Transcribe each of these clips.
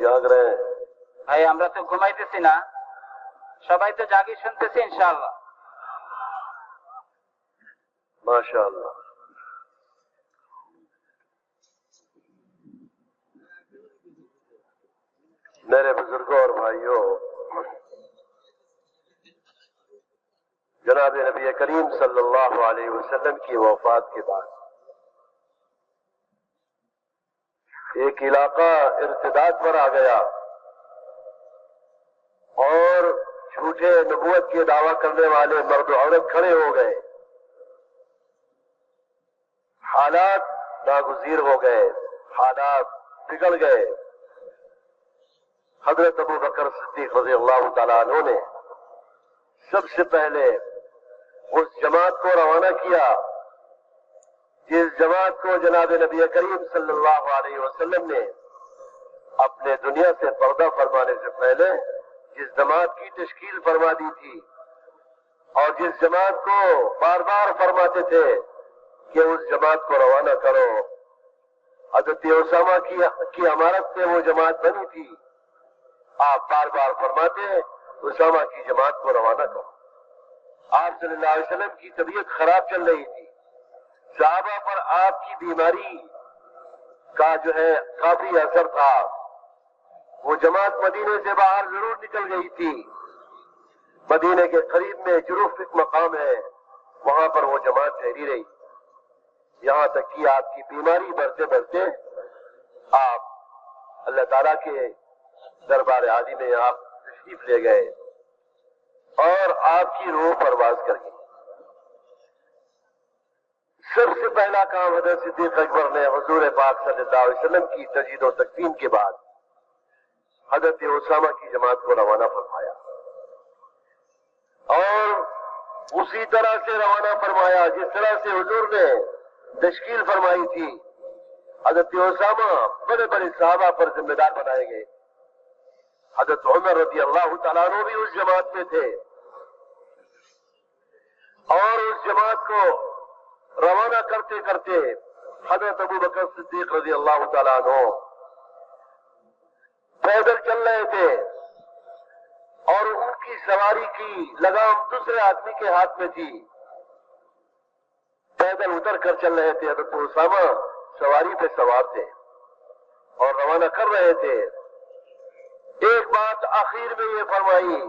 جاگ رہے ہیں۔ بھائی ہمرا تو گھماتے تھے نا۔ سبائی تو جاگی سنتے تھے ان شاء اللہ ماشاء اللہ میرے بزرگوں اور بھائیوں جناب نبی کریم صلی اللہ علیہ وسلم کی وفات کے بعد ایک علاقہ ارتداد پر آ گیا اور جھوٹے نبوت کے دعوی کرنے والے مرد عورت کھڑے ہو گئے۔ حالات ناگزیر ہو گئے، حالات بگڑ گئے۔ حضرت ابو بکر صدیق رضی اللہ تعالیٰ عنہ نے سب سے پہلے اس جماعت کو روانہ کیا۔ جس جماعت کو جناب نبی کریم صلی اللہ علیہ وسلم نے اپنے دنیا سے پردہ فرمانے سے پہلے جس جماعت کی تشکیل فرما دی تھی اور جس جماعت کو بار بار فرماتے تھے کہ اس جماعت کو روانہ کرو، حضرت اسامہ کی امارت سے وہ جماعت بنی تھی، آپ بار بار فرماتے اسامہ کی جماعت کو روانہ کرو۔ آپ صلی اللہ علیہ وسلم کی طبیعت خراب چل رہی تھی۔ صحابہ پر آپ کی بیماری کا جو ہے کافی اثر تھا۔ وہ جماعت مدینے سے باہر ضرور نکل گئی تھی۔ مدینے کے قریب میں جروف ایک مقام ہے، وہاں پر وہ جماعت ٹھہری رہی۔ یہاں تک کہ آپ کی بیماری بڑھتے بڑھتے آپ اللہ تعالی کے دربار عادی میں آپ تشریف لے گئے اور آپ کی روح پرواز کر گئی سب سے پہلا کام حضرت صدیق اکبر نے حضور پاک صلی اللہ علیہ وسلم کی تجید و تقسیم کے بعد حضرت اسامہ کی جماعت کو روانہ فرمایا۔ اور اسی طرح سے روانہ فرمایا جس طرح سے حضور نے تشکیل فرمائی تھی۔ حضرت اسامہ بڑے بڑے صحابہ پر ذمہ دار بنائے گئے۔ حضرت عمر رضی اللہ تعالیٰ بھی اس جماعت میں تھے۔ اور اس جماعت کو روانہ کرتے کرتے حضرت ابو بکر صدیق رضی اللہ تعالیٰ عنہ پیدل چل رہے تھے اور ان کی سواری کی لگام دوسرے آدمی کے ہاتھ میں تھی۔ پیدل اتر کر چل رہے تھے۔ حضرت اسامہ سواری پہ سوار تھے اور روانہ کر رہے تھے۔ ایک بات آخر میں یہ فرمائی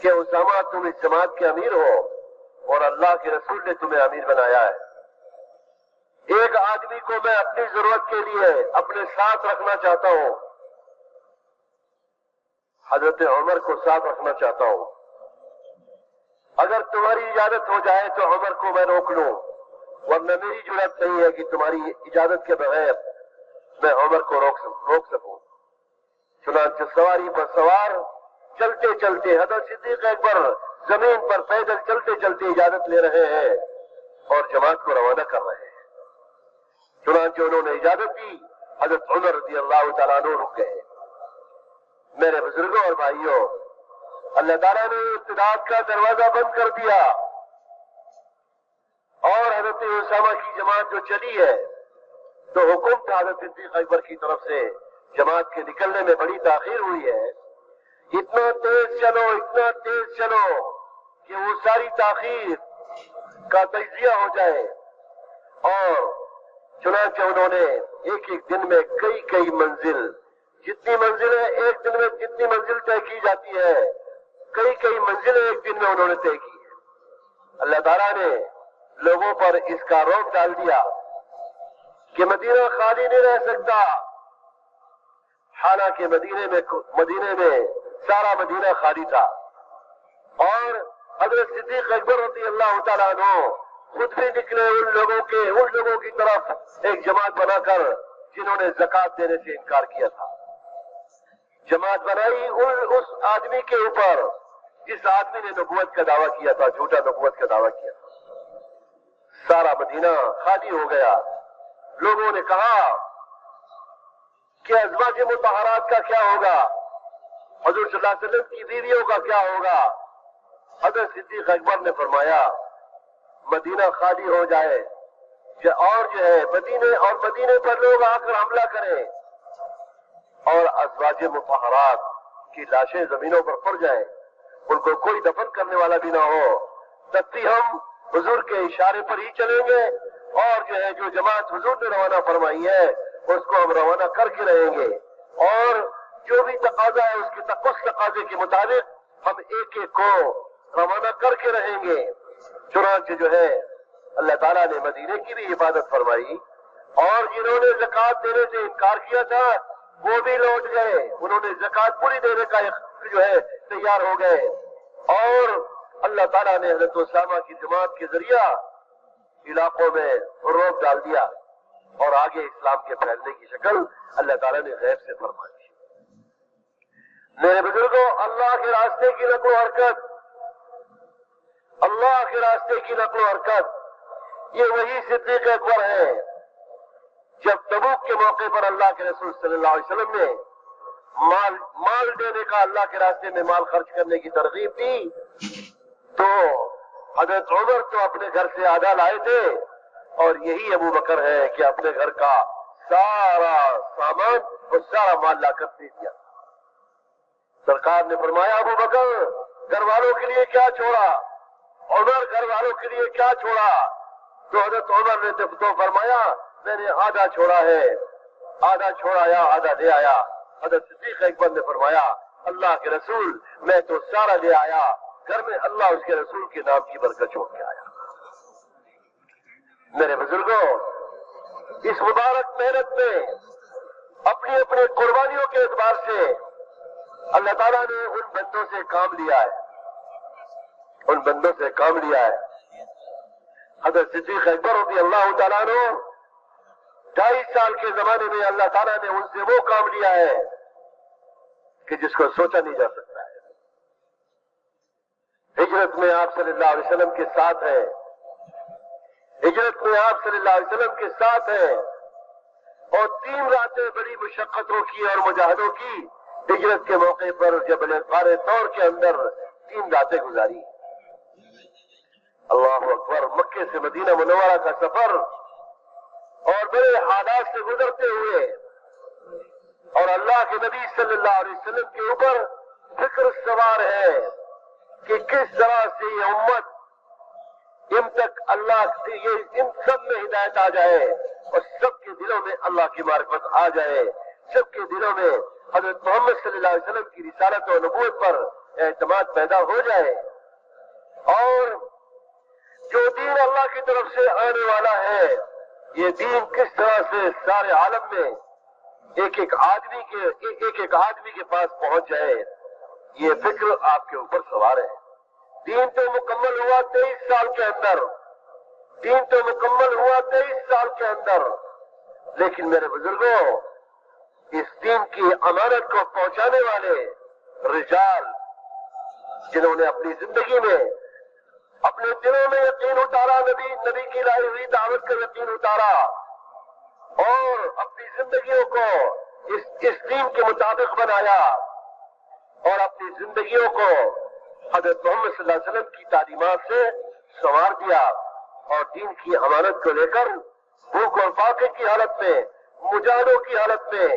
کہ اسامہ تم اس جماعت کے امیر ہو۔ اور اللہ کے رسول نے تمہیں امیر بنایا ہے۔ ایک آدمی کو میں اپنی ضرورت کے لیے اپنے ساتھ رکھنا چاہتا ہوں۔ حضرت عمر کو ساتھ رکھنا چاہتا ہوں۔ اگر تمہاری اجازت ہو جائے تو عمر کو میں روک لوں، ورنہ میری ضرورت نہیں ہے کہ تمہاری اجازت کے بغیر میں عمر کو روک سکوں۔ چنانچہ سواری پر سوار چلتے چلتے حضرت صدیق اکبر زمین پر پیدل چلتے چلتے اجازت لے رہے ہیں اور جماعت کو روانہ کر رہے ہیں۔ چنانچہ انہوں نے اجازت دی، حضرت عمر رضی اللہ تعالیٰ عنہ رک گئے۔ میرے بزرگوں اور بھائیوں، اللہ تعالیٰ نے ارتداد کا دروازہ بند کر دیا۔ اور حضرت اسامہ کی جماعت جو چلی ہے تو حکم تھا حضرت صدیق اکبر کی طرف سے جماعت کے نکلنے میں بڑی تاخیر ہوئی ہے اتنا تیز چلو، اتنا تیز چلو کہ وہ ساری تاخیر کا تجزیہ ہو جائے۔ اور چنانچہ انہوں نے ایک ایک دن میں کئی کئی منزل، جتنی منزلیں ایک دن میں جتنی منزل طے کی جاتی ہے کئی کئی منزلیں ایک دن میں انہوں نے طے کی اللہ تعالیٰ نے لوگوں پر اس کا روک ڈال دیا کہ مدینہ خالی نہیں رہ سکتا۔ حالانکہ مدینے میں مدینے میں سارا مدینہ خالی تھا۔ اور حضرت صدیق اکبر رضی اللہ تعالیٰ عنہ خود بھی نکلے ان لوگوں کے، ان لوگوں کی طرف ایک جماعت بنا کر جنہوں نے زکات دینے سے انکار کیا تھا۔ جماعت بنائی ان، اس آدمی کے اوپر۔ جس آدمی نے نبوت کا دعویٰ کیا تھا، جھوٹا نبوت کا دعویٰ کیا تھا۔ سارا مدینہ خالی ہو گیا۔ لوگوں نے کہا کہ ازواج متحرات کا کیا ہوگا؟ حضور صلی اللہ علیہ وسلم کی بیویوں کا کیا ہوگا؟ حضرت صدیق اکبر نے فرمایا، مدینہ خالی ہو جائے جو اور جو ہے، مدینے اور مدینے پر لوگ آ کر حملہ کریں اور ازواج مفہرات کی لاشیں زمینوں پر پڑ جائیں۔ ان کو کوئی دفن کرنے والا بھی نہ ہو۔ تب بھی ہم حضور کے اشارے پر ہی چلیں گے اور جو ہے، جو جماعت حضور نے روانہ فرمائی ہے، اس کو ہم روانہ کر کے رہیں گے اور جو بھی تقاضا ہے، اس کے تقس تقاضے کے مطابق ہم ایک ایک کو روانہ کر کے رہیں گے۔ چنانچہ جو ہے، اللہ تعالیٰ نے مدینے کی بھی عبادت فرمائی اور جنہوں نے زکوٰۃ دینے سے انکار کیا تھا، وہ بھی لوٹ گئے۔ انہوں نے زکوٰۃ پوری دینے کا جو ہے، تیار ہو گئے۔ اور اللہ تعالیٰ نے حضرت اسلامہ کی جماعت کے ذریعہ علاقوں میں روک ڈال دیا اور آگے اسلام کے پھیلنے کی شکل اللہ تعالیٰ نے غیر سے فرمائی۔ میرے بزرگوں، اللہ کے راستے کی نقل و حرکت، اللہ کے راستے کی نقل و حرکت، یہ وہی صدیق اکبر ہے، جب تبوک کے موقع پر اللہ کے رسول صلی اللہ علیہ وسلم نے مال مال دینے کا اللہ کے راستے میں مال خرچ کرنے کی ترغیب دی، تو حضرت عمر تو اپنے گھر سے آدھا لائے تھے، اور یہی ابو بکر ہے کہ اپنے گھر کا سارا سامان اور سارا مال لا کر دے دیا۔ سرکار نے فرمایا، ابو بکر، گھر والوں کے لیے کیا چھوڑا؟ عمر، گھر والوں کے لیے کیا چھوڑا؟ تو حضرت عمر نے تو فرمایا، میں نے آدھا چھوڑا ہے، آدھا چھوڑایا آدھا دے آیا۔ حضرت صدیق اکبر نے فرمایا، اللہ کے رسول، میں تو سارا لے آیا۔ گھر میں اللہ اس کے رسول کے نام کی برکت چھوڑ کے آیا۔ میرے بزرگوں، اس مبارک محنت میں اپنی اپنی قربانیوں کے اعتبار سے اللہ تعالیٰ نے ان بندوں سے کام لیا ہے۔ ان بندوں سے کام لیا ہے۔ حضرت صدیق اکبر رضی اللہ تعالیٰ نے ڈھائی سال کے زمانے میں اللہ تعالیٰ نے ان سے وہ کام لیا ہے کہ جس کو سوچا نہیں جا سکتا ہے۔ ہجرت میں آپ صلی اللہ علیہ وسلم کے ساتھ ہے۔ ہجرت میں آپ صلی اللہ علیہ وسلم کے ساتھ ہے۔ اور تین راتیں بڑی مشقتوں کی اور مجاہدوں کی۔ ہجرت کے موقع پر جب نے سارے طور کے اندر تین راتیں گزاری۔ اللہ اکبر، مکے سے مدینہ منورہ کا سفر اور بڑے حالات سے گزرتے ہوئے اور اللہ کے نبی صلی اللہ علیہ وسلم کے اوپر فکر سوار ہے کہ کس طرح سے یہ امت ان تک اللہ سے یہ ان سب میں ہدایت آ جائے اور سب کے دلوں میں اللہ کی معرفت آ جائے، سب کے دلوں میں حضرت محمد صلی اللہ علیہ وسلم کی رسالت و نبوت پر اعتماد پیدا ہو جائے اور جو دین اللہ کی طرف سے آنے والا ہے یہ دین کس طرح سے سارے عالم میں ایک ایک آدمی کے ایک ایک, ایک آدمی کے پاس پہنچ جائے یہ فکر آپ کے اوپر سوار ہے۔ دین تو مکمل ہوا تیئیس سال کے اندر۔ دین تو مکمل ہوا تیئیس سال کے اندر۔ لیکن میرے بزرگوں اس دین کی امانت کو پہنچانے والے رجال جنہوں نے اپنی زندگی میں اپنے دلوں میں یقین اتارا نبی نبی کی لائی ہوئی دعوت کا یقین اتارا اور اپنی زندگیوں کو اس, اس دین کے مطابق بنایا اور اپنی زندگیوں کو حضرت محمد صلی اللہ علیہ وسلم کی تعلیمات سے سوار دیا اور دین کی امانت کو لے کر بھوک اور فاقے کی حالت میں مجاہدوں کی حالت میں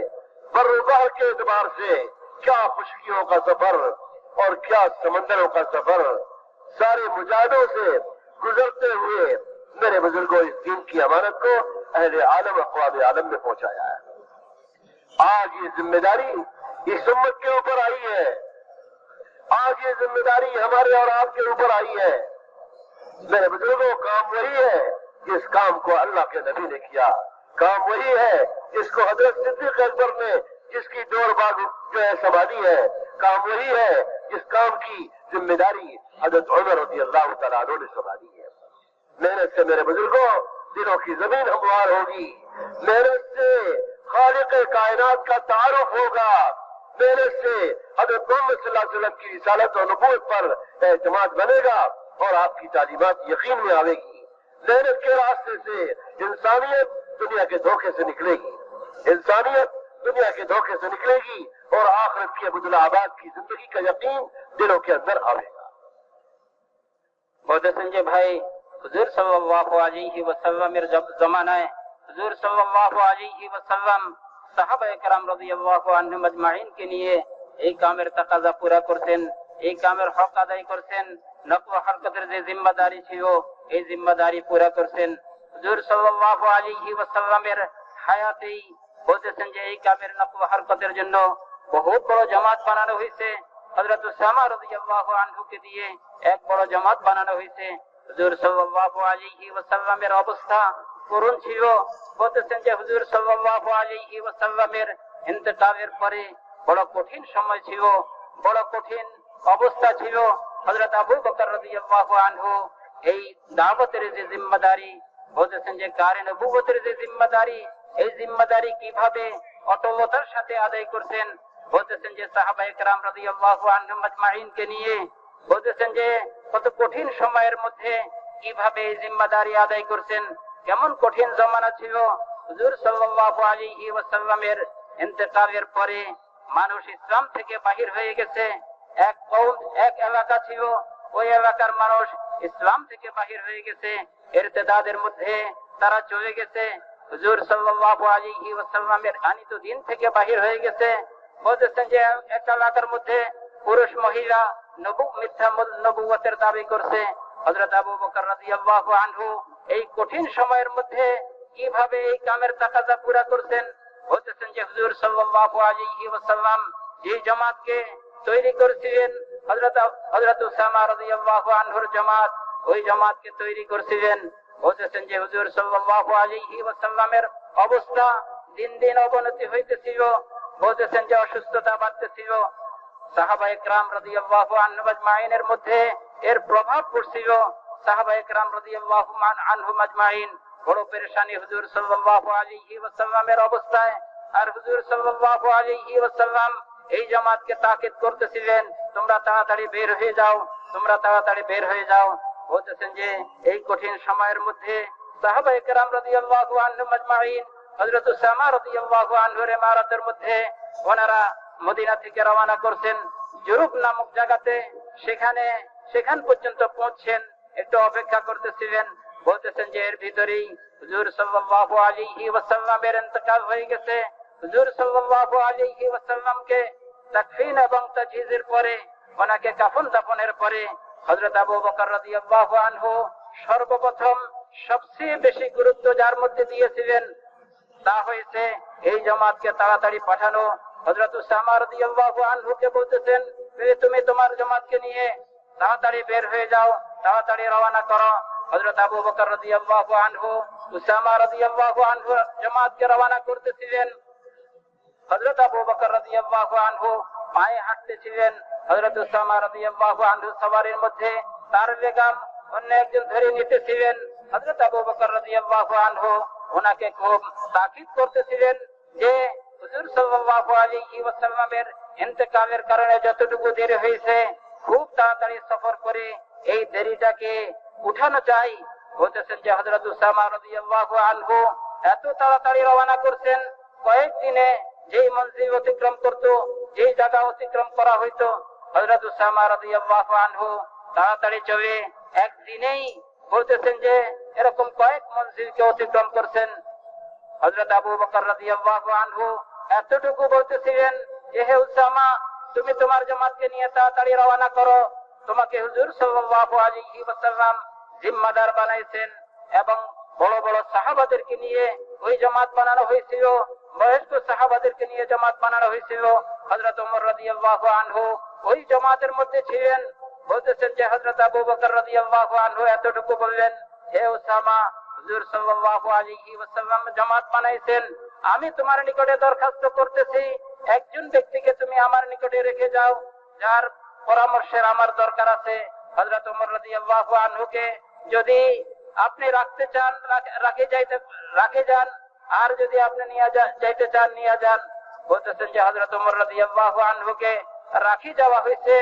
بروباہ کے اعتبار سے کیا خشکیوں کا سفر اور کیا سمندروں کا سفر سارے مجاہدوں سے گزرتے ہوئے میرے بزرگوں، اس دین کی امانت کو اہل عالم، اقوام عالم میں پہنچایا ہے۔ آج یہ ذمہ داری اس امت کے اوپر آئی ہے۔ آج یہ ذمہ داری ہمارے اور آپ کے اوپر آئی ہے۔ میرے بزرگوں، کام وہی ہے جس کام کو اللہ کے نبی نے کیا۔ کام وہی ہے جس کو حضرت صدیق اکبر نے جس کی دور بعد جو ہے سنبھالی ہے۔ کام وہی ہے جس کام کی ذمہ داری حضرت عمر رضی اللہ تعالیٰ عنہ نے سنبھالی ہے۔ محنت سے میرے بزرگوں دنوں کی زمین ہموار ہوگی۔ محنت سے خالق کائنات کا تعارف ہوگا۔ محنت سے حضرت محمد صلی اللہ علیہ وسلم کی رسالت اور نبوت پر اعتماد بنے گا اور آپ کی تعلیمات یقین میں آئے گی۔ محنت کے راستے سے انسانیت دنیا کے دھوکے سے نکلے گی۔ انسانیت دنیا کے دھوکے سے نکلے گی اور آخرت کی عبد آباد کی زندگی کا یقین دلوں کے اندر آئے گا۔ بہت سنجے جی بھائی، حضور صلی اللہ علیہ وسلم زمانہ ہے۔ حضور صلی اللہ علیہ وسلم صحابہ کرام رضی اللہ عنہ مجمعین کے لیے ایک عامر تقاضا پورا کرسن ایک عامر حق ادائی کرسن نقو حرکت ذمہ داری چھو یہ ذمہ داری پورا کرسن হুজুর সাল্লাল্লাহু আলাইহি ওয়াসাল্লামের হায়াতেই বলতেছেন যে এই কামের নকল হরকতের জন্য বহুত বড় জামাত বানানো হয়েছে। হযরত উসামা রাদিয়াল্লাহু আনহুকে দিয়ে এক বড় জামাত বানানো হয়েছে। হুজুর সাল্লাল্লাহু আলাইহি ওয়াসাল্লামের অবস্থা করুণ ছিল। বলতেছেন যে হুজুর সাল্লাল্লাহু আলাইহি ওয়াসাল্লামের ইন্তেকালের পরে বড় কঠিন সময় ছিল, বড় কঠিন অবস্থা ছিল। হযরত আবু বকর রাদিয়াল্লাহু আনহু এই দাওয়াতের যে জিম্মাদারি বলতেছেন যে, কারে নবুবতের যে জিম্মাদারি, এই জিম্মাদারি কীভাবে অটলতার সাথে আদায় করছেন? বলতেছেন যে, সাহাবা একরাম আনহুম আজমাইনকে নিয়ে বলতেছেন যে, কত কঠিন সময়ের মধ্যে কীভাবে এই জিম্মাদারি আদায় করছেন? কেমন কঠিন জমানা ছিল? হুজুর সাল্লাল্লাহু আলাইহি ওয়াসাল্লামের ইন্তেকালের পরে মানুষ ইসলাম থেকে বাহির হয়ে গেছে। এক কৌম এক এলাকা ছিল। ওই এলাকার মানুষ ইসলাম থেকে বাহির হয়ে গেছে। এরতেদাদের মধ্যে তারা চলে গেছে। হুজুর সাল্লাল্লাহু আলাইহি ওয়াসাল্লামের আনিত দিন থেকে বাহির হয়ে গেছে। বলতেছেন যে, এক এলাকার মধ্যে পুরুষ মহিলা নবু, মিথ্যা নবুয়তের দাবি করছে। হযরত আবু বকর রাদিয়াল্লাহু আনহু এই কঠিন সময়ের মধ্যে কীভাবে এই কামের তাকাজা পুরা করছেন? বলতেছেন যে, হুজুর সাল্লাল্লাহু আলাইহি ওয়াসাল্লাম যে জামাতকে তৈরি করেছিলেন মধ্যে এর প্রভাব পড়ছিল। সাহাবা একরাম আনহুম বড় পেরেশানি হুজুর আলাইহি ওয়াসাল্লামের অবস্থায়। আর হুজুর সাল্লাল্লাহু আলাইহি ওয়াসাল্লাম এই জামাতকে তাকিদ করতেছিলেন, তোমরা তাড়াতাড়ি বের হয়ে যাও, তোমরা তাড়াতাড়ি বের হয়ে যাও। বলতেছেন যে, এই কঠিন সময়ের মধ্যে রওনা করছেন নামক সেখানে, সেখান পর্যন্ত পৌঁছছেন একটু অপেক্ষা করতেছিলেন। বলতেছেন যে, এর ভিতরেই হুজুর ওয়াসাল্লামের ইন্তেকাল হয়ে গেছে। হুজুর সাল্লাল্লাহু আলাইহি ওয়াসাল্লামকে তাকফিন এবং তাজহিজের পরে, ওনাকে কাফন দাফনের পরে হযরত আবু বকর রাদিয়াল্লাহু আনহু সর্বপ্রথম সবচেয়ে বেশি গুরুত্ব যার মধ্যে দিয়েছিলেন তা হয়েছে এই জামাতকে তাড়াতাড়ি পাঠানো। হযরত উসামা রাদিয়াল্লাহু আনহুকে বলতেছেন, "এ, তুমি তোমার জামাতকে নিয়ে তাড়াতাড়ি বের হয়ে যাও, তাড়াতাড়ি রওনা করো। হযরত আবু বকর রাদিয়াল্লাহু আনহু, উসামা রাদিয়াল্লাহু আনহু জামাতকে রওনা করতেছিলেন। হযরত আবু বকর রাদিয়াল্লাহু আনহু পায়ে হাঁটতেছিলেন। হযরত উসামা রাদিয়াল্লাহু আনহু সওয়ারির মধ্যে তার বেগম অন্য একজন ধরে নিতেছিলেন। হযরত আবু বকর রাদিয়াল্লাহু আনহু ওনাকে খুব তাকিদ করতেছিলেন যে হুজুর সাল্লাল্লাহু আলাইহি ওয়াসাল্লামের ইন্তেকালের কারণে যতটুকু দেরি হয়েছে, খুব তাড়াতাড়ি সফর করে এই দেরিটাকে উঠানো চাই বলতেছেন যে হযরত উসামা রাদিয়াল্লাহু আনহু, এত তাড়াতাড়ি রওনা করছেন, কয়েকদিনে যেই মঞ্জিল অতিক্রম করত, যেই জায়গা অতিক্রম করা হইতো রাদিয়াল্লাহু আনহু তাড়াতাড়ি চলে। একদিনেই বলতেছেন যে, এরকম কয়েক মঞ্জিলকে অতিক্রম করছেন। হযরত আবু বকর রাদিয়াল্লাহু আনহু এতটুকু বলতেছিলেন যে, হে উসামা, তুমি তোমার জামাতকে নিয়ে তাড়াতাড়ি রওনা করো। তোমাকে হুজুর সাল্লাল্লাহু আলাইহি ওয়াসাল্লাম জিম্মাদার বানাইছেন এবং বড় বড় সাহাবাদেরকে নিয়ে ওই জামাত বানানো হয়েছিল। বয়স্ক সাহাবাদেরকে নিয়ে জামাত বানানো হয়েছিল। রাদিয়াল্লাহু আনহু ওই জামাতের মধ্যে ছিলেন। বলতেছেন যে, হযরত আবু বকর রাদিয়াল্লাহু আনহু এতটুকু বললেন, হে উসামা, হুজুর সাল্লাল্লাহু আলাইহি ওয়াসাল্লাম বানাইছেন। আমি তোমার নিকটে দরখাস্ত করতেছি। একজন ব্যক্তিকে তুমি আমার নিকটে রেখে যাও। যার পরামর্শের আমার দরকার আছে। হযরত ওমর রাদিয়াল্লাহু আনহুকে যদি আপনি রাখতে চান রাখে যাইতে, রাখে যান। আর যদি আপনি নিয়ে যাইতে চান নিয়ে যান বলতেছেন যে ওমর রাদিয়াল্লাহু আনহুকে রাখি যাওয়া হয়েছে।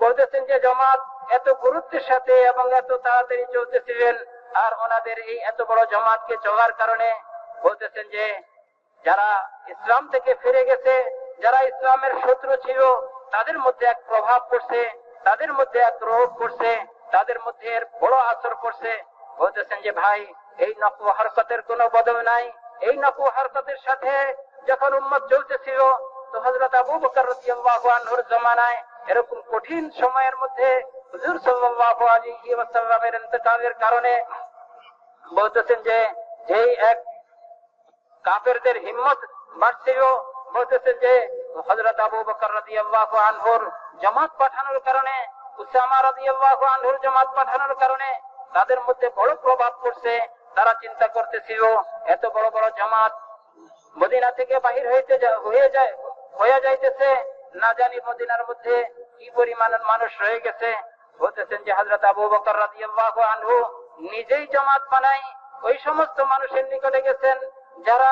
বলতেছেন যে, জমাত এত গুরুত্বের সাথে এবং এত তাড়াতাড়ি চলতেছিলেন আর ওনাদের এই এত বড় জমাতকে চলার কারণে বলতেছেন যে, যারা ইসলাম থেকে ফিরে গেছে, যারা ইসলামের শত্রু ছিল, তাদের মধ্যে এক প্রভাব পড়ছে, তাদের মধ্যে এক রোগ পড়ছে, তাদের মধ্যে এর বড় আসর পড়ছে। বলতেছেন যে, ভাই এই নকল হরকতের কোনো বদল নাই। এই নকু হরকতের সাথে যখন উম্মত চলতেছিল, তো হজরত আবু বকর আনহুর জমানায় এরকম কঠিন সময়ের মধ্যে হুজুর সাল্লাল্লাহু আলাইহি ওয়াসাল্লামের ইন্তেকালের কারণে বলতেছেন যে, যেই এক কাফেরদের হিম্মত বাড়ছিল, বলতেছেন যে হজরত আবু বকর রাদিয়াল্লাহু আনহুর জামাত পাঠানোর কারণে, উসামা রাদিয়াল্লাহু আনহুর জামাত পাঠানোর কারণে তাদের মধ্যে বড় প্রভাব পড়ছে। তারা চিন্তা করতেছিল এত বড় বড় জামাত মদিনা থেকে বাহির হইতে হয়ে যায় হয়ে যাইতেছে। না জানি মদিনার মধ্যে কি পরিমাণ মানুষ রয়ে গেছে। বলতেছেন যে হজরত আবু বকর রাদিয়াল্লাহু আনহু নিজেই জামাত বানাই, ওই সমস্ত মানুষের নিকটে গেছেন যারা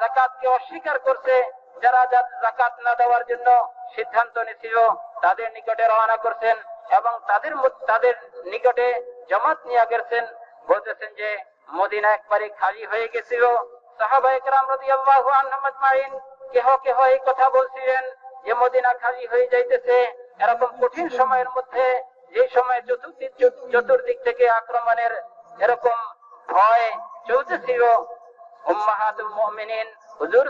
জাকাতকে অস্বীকার করছে, যারা জাকাত না দেওয়ার জন্য সিদ্ধান্ত নিছিল তাদের নিকটে রওনা করছেন এবং তাদের তাদের নিকটে জামাত নিয়ে গেছেন। বলতেছেন যে মদিনা একবারে খালি হয়ে গেছিল। কেহ কেহ এই কথা বলছিলেন যে মদিনা খালি হয়ে যাইতেছে। এরকম কঠিন সময়ের মধ্যে যে সময় চতুর্দিক থেকে আক্রমণের এরকম ভয় চলতেছিল। হুজুর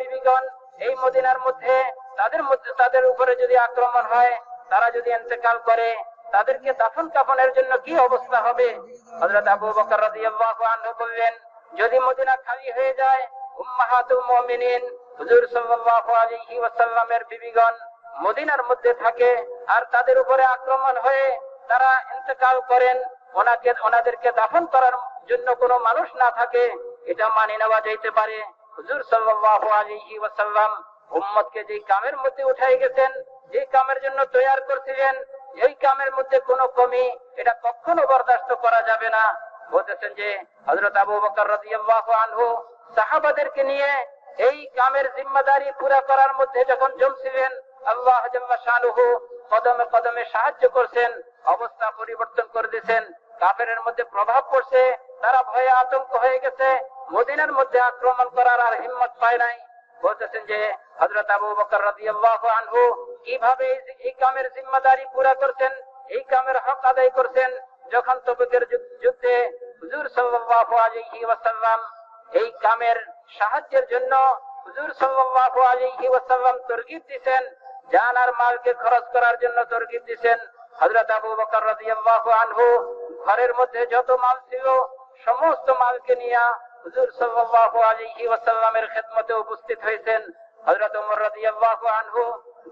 বিবিগণ এই মদিনার মধ্যে, তাদের মধ্যে, তাদের উপরে যদি আক্রমণ হয়, তারা যদি ইন্তেকাল করে তাদেরকে দাফন কাফনের জন্য কি অবস্থা হবে? আবু বকর রাদিয়াল্লাহু আনহু বললেন, যদি মদিনা খালি হয়ে যায়, উম্মাহাতুল মুমিনিন, হুজুর সাল্লাল্লাহু আলাইহি ওয়াসাল্লামের বিবিগণ মদিনার মধ্যে থাকে আর তাদের উপরে আক্রমণ হয়ে তারা ইন্তেকাল করেন, ওনাকে, ওনাদেরকে দাফন করার জন্য কোনো মানুষ না থাকে, এটা মানি নেওয়া যাইতে পারে। হুজুর সাল্লাল্লাহু আলাইহি ওয়াসাল্লাম উম্মতকে যে কামের মধ্যে উঠাই গেছেন যে কামের জন্য তৈয়ার করছিলেন এই কামের মধ্যে কোনো কমি এটা কখনো বরদাস্ত করা যাবে না। বলতেছেন যে, হযরত আবু বকর আনহু সাহাবাদেরকে নিয়ে এই কামের জিম্মাদারি পুরা করার মধ্যে যখন জমছিলেন, আল্লাহ শানুহু কদমে কদমে সাহায্য করছেন, অবস্থা পরিবর্তন করে দিয়েছেন, কাফেরের মধ্যে প্রভাব পড়ছে, তারা ভয়ে আতঙ্ক হয়ে গেছে, মদিনার মধ্যে আক্রমণ করার আর হিম্মত পায় নাই। বলতেছেন যে হজরত আবু বকর রাদিয়াল্লাহু আনহু কীভাবে এই- কামের জিম্মাদারি পুরা করছেন, এই কামের হক আদায় করছেন, যখন তবুকের যুদ্ধে হুজুর সাল্লাল্লাহু আলাইহি ওয়াসাল্লাম এই কামের সাহায্যের জন্য হুজুর সাল্লাল্লাহু আলাইহি ওয়াসাল্লাম তরগিব দিবেন জান আর মালকে খরচ করার জন্য তরগিব দিবেন হযরত আবু বকর রাদিয়াল্লাহু আনহু ঘরের মধ্যে যত মাল ছিল, সমস্ত মালকে নিয়ে হুজুর সাল্লাল্লাহু আলাইহি ওয়াসাল্লামের খেদমতে উপস্থিত হয়েছেন। হযরত ওমর রাদিয়াল্লাহু আনহু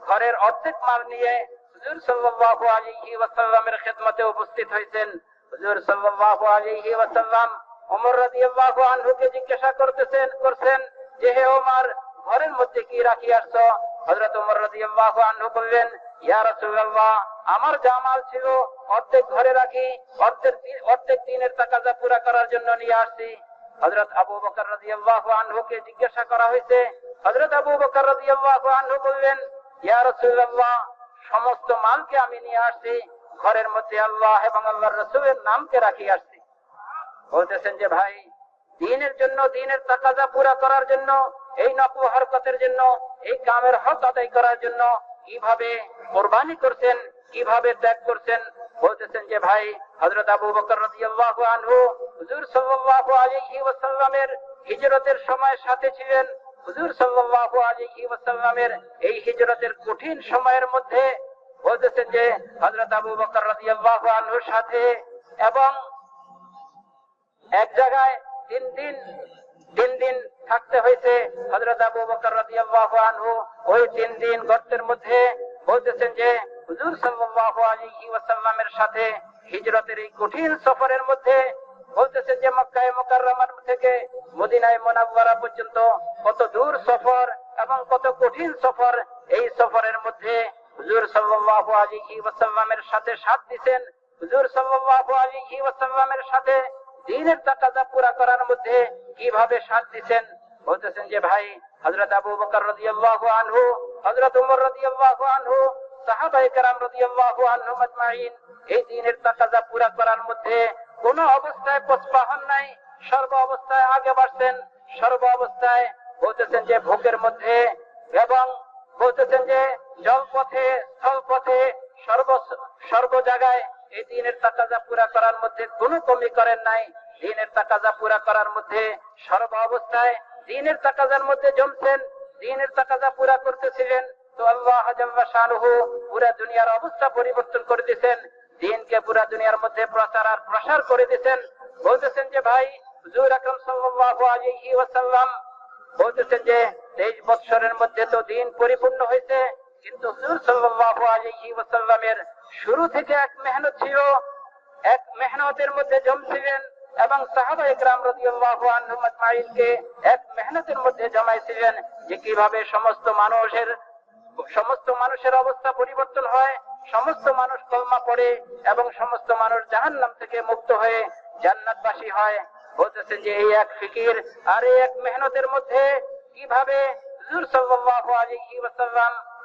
ঘরের অর্ধেক মাল নিয়ে হুজুর সাল্লাল্লাহু আলাইহি ওয়াসাল্লামের খেদমতে উপস্থিত হয়েছেন। হুজুর সাল্লাল্লাহু আলাইহি ওয়াসাল্লাম ওমর রাদিয়াল্লাহু আনহুকে জিজ্ঞাসা করতেছেন, করছেন, যে হে ওমর, ঘরের মধ্যে কি রাখি আসছো? হযরত ওমর রাদিয়াল্লাহু আনহু বললেন, ইয়া রাসূলুল্লাহ, আমার জামাল ছিল, অর্ধেক ঘরে রাখি, অর্ধেক অর্ধেক দিনের তাকাজা পুরা করার জন্য নিয়ে আসছি। হযরত আবু বকর রাদিয়াল্লাহু আনহুকে জিজ্ঞাসা করা হয়েছে। হযরত আবু বকর রাদিয়াল্লাহু আনহু বললেন সমস্ত মালকে আমি নিয়ে আসছি, ঘরের মধ্যে আল্লাহ এবং আল্লাহর রাসূলের নামকে রাখি আসছি। বলতেছেন যে ভাই, দিনের জন্য, দিনের তাকাজা পুরা করার জন্য, এই নকল হরকতের জন্য, এই কামের হক আদায় করার জন্য কীভাবে কোরবানি করছেন, কীভাবে ত্যাগ করছেন? বলতেছেন যে ভাই, হযরত আবু বকর রাদিয়াল্লাহু আনহু হুজুর সাল্লাল্লাহু আলাইহি ওয়াসাল্লামের হিজরতের সময় সাথে ছিলেন। হুজুর সাল্লাল্লাহু আলাইহি ওয়াসাল্লামের এই হিজরতের কঠিন সময়ের মধ্যে বলতেছেন যে হযরত আবু বকর রাদিয়াল্লাহু আনহুর সাথে এবং এক জায়গায় তিন দিন তিন দিন থাকতে হয়েছে হজরত আবু বকর রাদিয়াল্লাহু আনহু। ওই তিন দিন গর্তের মধ্যে বলতেছেন যে হুজুর সাল্লাল্লাহু আলাইহি ওয়াসাল্লামের সাথে হিজরতের এই কঠিন সফরের মধ্যে বলতেছেন যে মক্কায় মুকাররমার থেকে মদিনায় মুনাওয়ারা পর্যন্ত কত দূর সফর এবং কত কঠিন সফর, এই সফরের মধ্যে হুজুর সাল্লাল্লাহু আলাইহি ওয়াসাল্লামের সাথে সাথ দিছেন। হুজুর সাল্লাল্লাহু আলাইহি ওয়াসাল্লামের সাথে দিনের তাকাজা পুরা করার মধ্যে কীভাবে সাথ দিচ্ছেন বলতেছেন যে, ভাই হজরত আবু বকর রাদিয়াল্লাহু আনহু হজরত উমর রাদিয়াল্লাহু আনহু, সাহাবায়ে কেরাম রাদিয়াল্লাহু আনহুম আজমাইন, এই দিনের তাকাজা পুরা করার মধ্যে কোন অবস্থায় হন নাই, সর্ব অবস্থায় আগে বাড়ছেন, সর্ব অবস্থায় বলতেছেন যে ভোগের মধ্যে, এবং বলতেছেন যে জলপথে, স্থলপথে, সর্ব সর্ব জায়গায় এই দিনের তাকাজা পুরা করার মধ্যে কোনো কমি করেন নাই। দিনের তাকাজা পুরা করার মধ্যে সর্ব অবস্থায় দিনের তাকাজার মধ্যে জমছেন, দিনের তাকাজা পুরা করতেছিলেন। তো আল্লাহ পুরা দুনিয়ার অবস্থা পরিবর্তন করে দিয়েছেন দিনকে পুরা দুনিয়ার মধ্যে প্রচার আর প্রসার করে দিয়েছেন বলতেছেন যে, ভাই, হুজুর সাল্লাল্লাহু আলাইহি ওয়াসাল্লাম বলতেছেন যে, তেইশ বৎসরের মধ্যে তো দিন পরিপূর্ণ হয়েছে, কিন্তু হুজুর সাল্লাল্লাহু আলাইহি ওয়াসাল্লামের শুরু থেকে এক মেহনত ছিল। এক মেহনতের মধ্যে জমছিলেন এবং সাহাবা ইকরাম রাদিয়াল্লাহু আনহুম আজমাইনকে এক মেহনতের মধ্যে জমাইছিলেন যে, কীভাবে সমস্ত মানুষের সমস্ত মানুষের অবস্থা পরিবর্তন হয়, সমস্ত মানুষ কলমা পড়ে এবং সমস্ত মানুষ জাহান্নাম থেকে মুক্ত হয়ে জান্নাতবাসী হয়। বলতেছেন যে এই এক ফিকির আর এই এক মেহনতের মধ্যে কীভাবে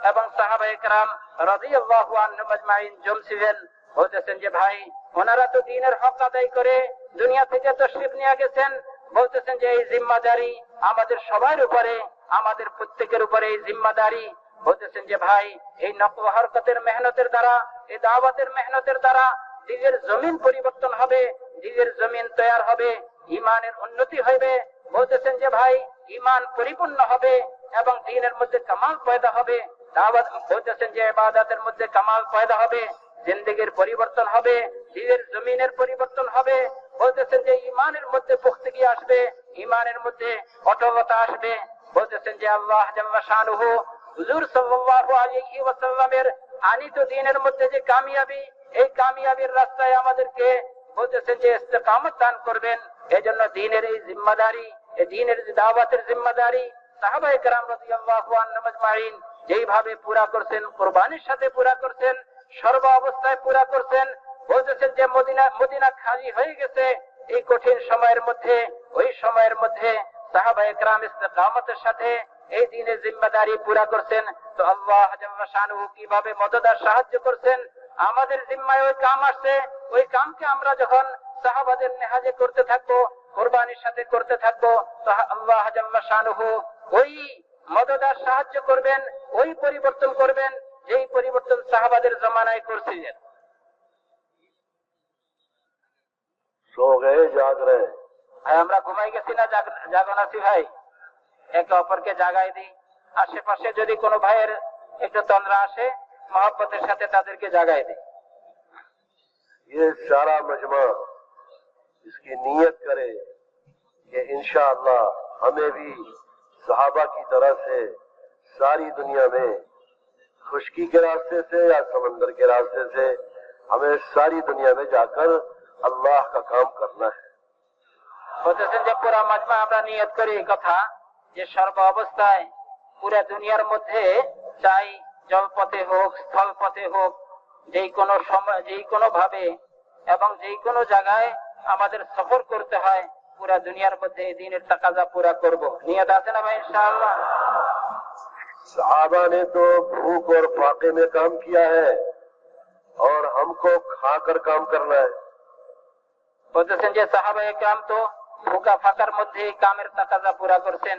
এবং সাহাবা একরাম রাদিয়াল্লাহু আনহুম আজমাইন জমছিলেন বলতেছেন যে ভাই, ওনারা তো দিনের হক আদায় করে দুনিয়া থেকে তশরিফ নিয়ে গেছেন। বলতেছেন যে এই জিম্মাদারি আমাদের সবার উপরে, আমাদের প্রত্যেকের উপরে এই জিম্মাদারি বলতেছেন যে ভাই, এই নকল হরকতের মেহনতের দ্বারা, এই দাওয়াতের মেহনতের দ্বারা দিলের জমিন পরিবর্তন হবে দিলের জমিন তৈয়ার হবে ইমানের উন্নতি হইবে। বলতেছেন যে ভাই ইমান পরিপূর্ণ হবে এবং দিনের মধ্যে কামাল পয়দা হবে। দাওয়াত, বলতেছেন যে ইবাদতের মধ্যে কামাল পয়দা হবে, জিন্দগির পরিবর্তন হবে দিলের জমিনের পরিবর্তন হবে। বলতেছেন যে ইমানের মধ্যে পুখতগি আসবে ইমানের মধ্যে অটলতা আসবে। বলতেছেন যে আল্লাহ জাল্লা শানুহু হুজুর সাল্লাল্লাহু আলাইহি ওয়াসাল্লামের আনিত দিনের মধ্যে যে কামিয়াবি, এই কামিয়াবির রাস্তায় আমাদেরকে বলতেছেন যে ইস্তেকামত দান করবেন। এজন্য দিনের এই জিম্মাদারি, এই দিনের যে দাওয়াতের জিম্মাদারি, সাহাবায়ে কেরাম রাদিয়াল্লাহু আনহুম আজমাইন যেইভাবে পুরা করছেন, কোরবানির সাথে পুরা করছেন, সর্ব অবস্থায় পুরা করছেন, বলতেছেন যে মদিনা মদিনা খালি হয়ে গেছে। এই কঠিন সময়ের মধ্যে, ওই সময়ের মধ্যে সাহাবা একরাম ইস্তেকামতের সাথে এই দিনের জিম্মাদারি পুরা করছেন। তো আল্লাহ কীভাবে মদত আর সাহায্য করছেন? আমাদের জিম্মায় ওই কাম আসছে। ওই কামকে আমরা যখন সাহাবাদের নেহাজে করতে থাকব কোরবানির সাথে করতে থাকব আল্লাহ শাহু ওই মদত আর সাহায্য করবেন ওই পরিবর্তন করবেন যেই পরিবর্তন সাহাবাদের জমানায় করছিলেন। আমরা ঘুমাই গেছি না? জাগন আছি ভাই একে অপরকে জাগায় দিই। আশেপাশে যদি কোনো ভাইয়ের একটু তন্দ্রা আসে মহব্বতের সাথে তাদেরকে জাগায় দিই। یہ سارا مجمع اس کی نیت کرے کہ انشاءاللہ ہمیں بھی صحابہ کی طرح سے ساری دنیا میں خشکی کے راستے سے یا سمندر کے راستے سے ہمیں ساری دنیا میں جا کر اللہ کا کام کرنا ہے۔ جب پورا مجمع ہمارا نیت کتھا যে সর্ব অবস্থায় পুরা দুনিয়ার মধ্যে চাই জলপথে হোক স্থলপথে হোক যেই কোনো সময় যেই কোনো ভাবে এবং যেই কোনো জায়গায় আমাদের সফর করতে হয় পুরা দুনিয়ার মধ্যে এই দিনের তাকাজা পুরা করব নিয়ত আছে না ভাই ইনশাআল্লাহ सहाबा ने तो भूख और फाके में काम किया है और हमको खाकर काम करना है বলতেছেন যে সাহাবা একরাম তো ভুকা ফাঁকার মধ্যে এই কামের তাকাজা পুরা করছেন